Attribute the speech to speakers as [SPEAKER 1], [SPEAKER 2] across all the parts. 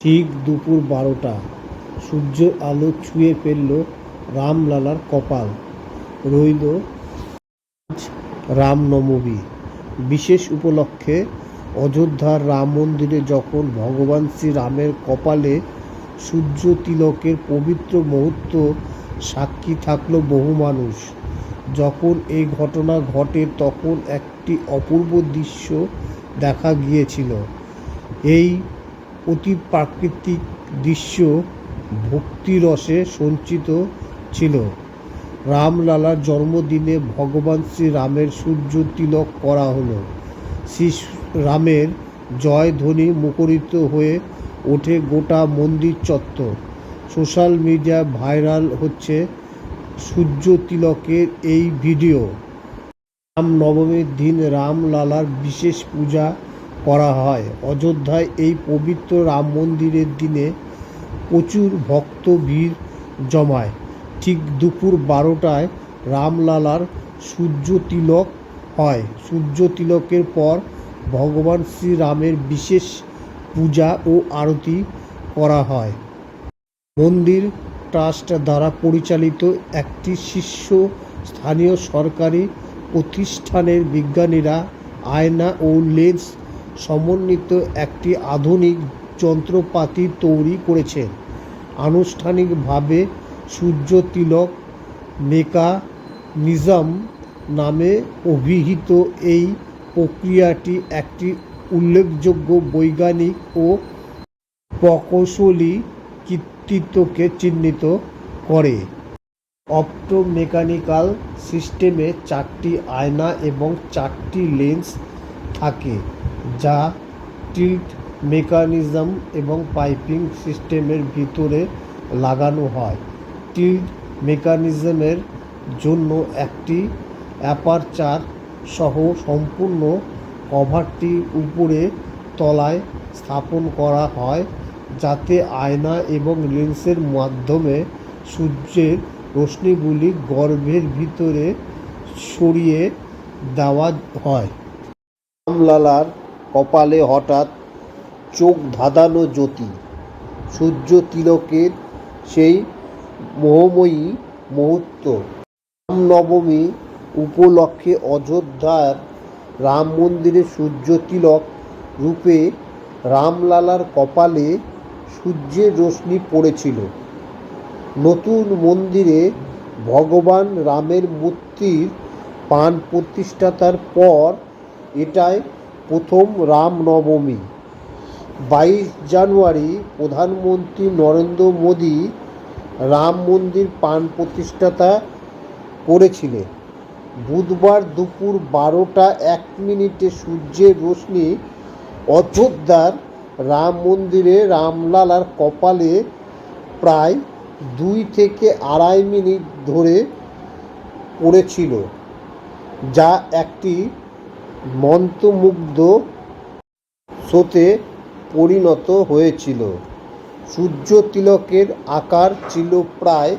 [SPEAKER 1] ঠিক দুপুর বারোটা। সূর্যের আলো ছুঁয়ে ফেলল রামলালার কপাল। রইল রামনবমী। বিশেষ উপলক্ষে অযোধ্যার রাম মন্দিরে যখন ভগবান শ্রীরামের কপালে সূর্য তিলকের পবিত্র মুহূর্ত সাক্ষী থাকল বহু মানুষ, যখন এই ঘটনা ঘটে তখন একটি অপূর্ব দৃশ্য দেখা গিয়েছিল। এই অতি প্রাকৃতিক দৃশ্য ভক্তিরসে সঞ্চিত ছিল। রামলালার জন্মদিনে ভগবান শ্রীরামের সূর্য তিলক করা হলো। শ্রী রামের জয় ধ্বনি মুখরিত হয়ে ওঠে গোটা মন্দির চত্বর। সোশ্যাল মিডিয়ায় ভাইরাল হচ্ছে সূর্য তিলকের এই ভিডিও। রাম নবমীর দিন রামলালার বিশেষ পূজা করা হয়। অযোধ্যায় এই পবিত্র রাম মন্দিরের দিনে প্রচুর ভক্ত ভিড় জমায়। ঠিক দুপুর বারোটায় রামলালার সূর্য তিলক হয়। সূর্য তিলকের পর ভগবান শ্রীরামের বিশেষ পূজা ও আরতি করা হয়। মন্দির ট্রাস্ট দ্বারা পরিচালিত একটি শীর্ষ স্থানীয় সরকারি প্রতিষ্ঠানের বিজ্ঞানীরা আয়না ও লেন্স সমন্বিত একটি আধুনিক যন্ত্রপাতি তৈরি করেছেন আনুষ্ঠানিকভাবে সূর্য তিলক মেকানিজম নামে অভিহিত এই প্রক্রিয়াটি একটি উল্লেখযোগ্য বৈজ্ঞানিক ও প্রকৌশলী কৃতিত্বকে চিহ্নিত করে। অপটোমেকানিক্যাল সিস্টেমে চারটি আয়না এবং চারটি লেন্স থাকে। যা টিল্ট মেকানিজম এবং পাইপিং সিস্টেমের ভিতরে লাগানো হয়। টিল্ট মেকানিজমের জন্য একটি অ্যাপারচার সহ সম্পূর্ণ কভারটি উপরে তলায় স্থাপন করা হয়, যাতে আয়না এবং লেন্সের মাধ্যমে সূর্যের রশ্মিগুলি গর্ভের ভিতরে সরিয়ে দেওয়া হয়। রামলালার কপালে হঠাৎ চোখ ধাঁধানো জ্যোতি। সূর্য তিলকের সেই মোহময়ী মুহূর্ত। রামনবমী উপলক্ষে অযোধ্যার রাম মন্দিরে সূর্য তিলক রূপে রামলালার কপালে সূর্যের রশ্মি পড়েছিল। নতুন মন্দিরে ভগবান রামের মূর্তির প্রাণ প্রতিষ্ঠাতার পর এটাই প্রথম রামনবমী। বাইশ জানুয়ারি প্রধানমন্ত্রী নরেন্দ্র মোদী রাম মন্দির প্রাণ প্রতিষ্ঠাতা করেছিলেন। বুধবার দুপুর বারোটা এক মিনিটে সূর্যের রশ্মি অযোধ্যার রাম মন্দিরে রামলালার কপালে প্রায় দুই থেকে আড়াই মিনিট ধরে পড়েছিল, যা একটি মন্ত্রমুগ্ধ শোতে পরিণত হয়েছিল। সূর্য তিলকের আকার ছিল প্রায়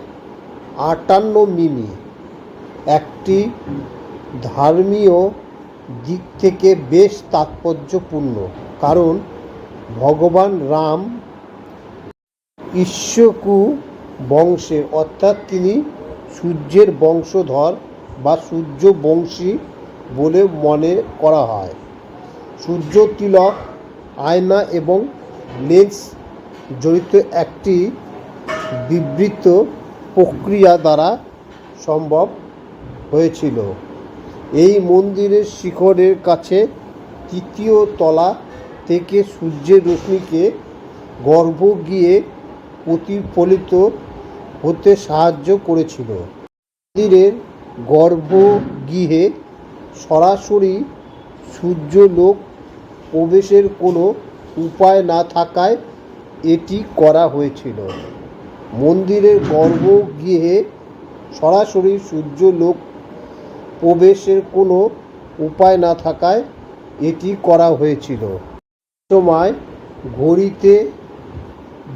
[SPEAKER 1] আটান্ন মিমি। একটি ধর্মীয় দিক থেকে বেশ তাৎপর্যপূর্ণ, কারণ ভগবান রাম ঈশ্বকু বংশে, অর্থাৎ তিনি সূর্যের বংশধর বা সূর্য বংশী বলে মনে করা হয়। সূর্য তিলক, আয়না এবং লেন্স জড়িত একটি বিবৃত প্রক্রিয়া দ্বারা সম্ভব হয়েছিল। এই মন্দিরের শিখরের কাছে তৃতীয় তলা থেকে সূর্যের রশ্মিকে গর্ভ গিয়ে প্রতিফলিত হতে সাহায্য করেছিল। মন্দিরের গর্ভগৃহে সরাসরি সূর্যলোক প্রবেশের কোনো উপায় না থাকায় এটি করা হয়েছিল। মন্দিরের গর্ভগৃহে সরাসরি সূর্যলোক প্রবেশের কোনো উপায় না থাকায় এটি করা হয়েছিল। সময় ঘড়িতে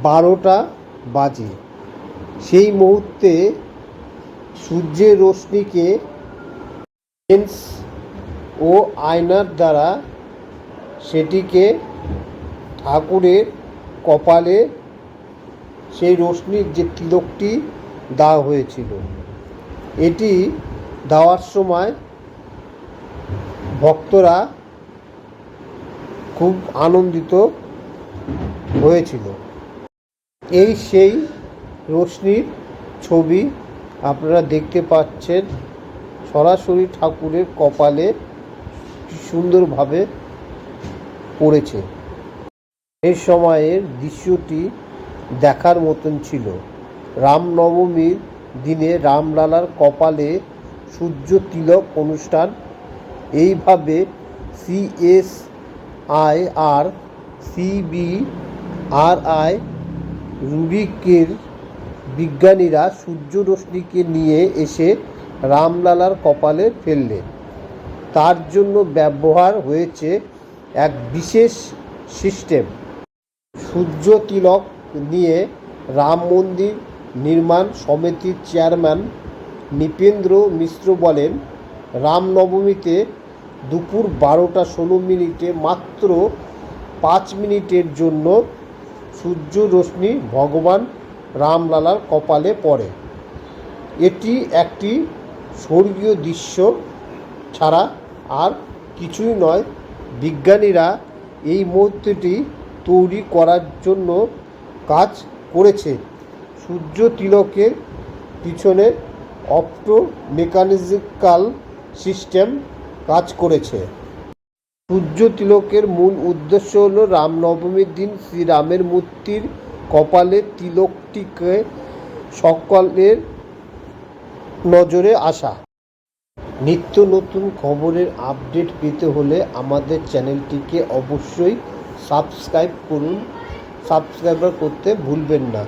[SPEAKER 1] বারোটা বাজে। সেই মুহূর্তে সূর্যের রশ্মিকে ও আয়নার দ্বারা সেটিকে ঠাকুরের কপালে সেই রশ্মির যে তিলকটি দেওয়া হয়েছিল, এটি দেওয়ার সময় ভক্তরা খুব আনন্দিত হয়েছিল। এই সেই রশ্মির ছবি আপনারা দেখতে পাচ্ছেন, সরাসরি ঠাকুরের কপালে সুন্দরভাবে পড়েছে। এই সময়ের দৃশ্যটি দেখার মতন ছিল। রামনবমীর দিনে রামলালার কপালে সূর্য তিলক অনুষ্ঠান। এইভাবে CSIR CB R I রুবিকের বিজ্ঞানীরা সূর্য রশ্মিকে নিয়ে এসে রামলালার কপালে ফেললেন। তার জন্য ব্যবহার হয়েছে এক বিশেষ সিস্টেম। সূর্য তিলক নিয়ে রাম মন্দির নির্মাণ সমিতির চেয়ারম্যান নৃপেন্দ্র মিশ্র বলেন, রামনবমীতে দুপুর বারোটা ষোলো মিনিটে মাত্র পাঁচ মিনিটের জন্য সূর্য রশ্মি ভগবান রামলালার কপালে পড়ে। এটি একটি স্বর্গীয় দৃশ্য ছাড়া আর কিছুই নয়। বিজ্ঞানীরা এই মুহূর্তটি তৈরি করার জন্য কাজ করেছে। সূর্য তিলকের পিছনে অপ্টো মেকানিজিক্যাল সিস্টেম কাজ করেছে। সূর্য তিলকের মূল উদ্দেশ্য হল রামনবমীর দিন শ্রীরামের মূর্তির কপালে তিলকটিকে সকলের নজরে আসা। নিত্য নতুন খবরের আপডেট পেতে হলে আমাদের চ্যানেলটিকে অবশ্যই সাবস্ক্রাইব করুন। সাবস্ক্রাইবার করতে ভুলবেন না।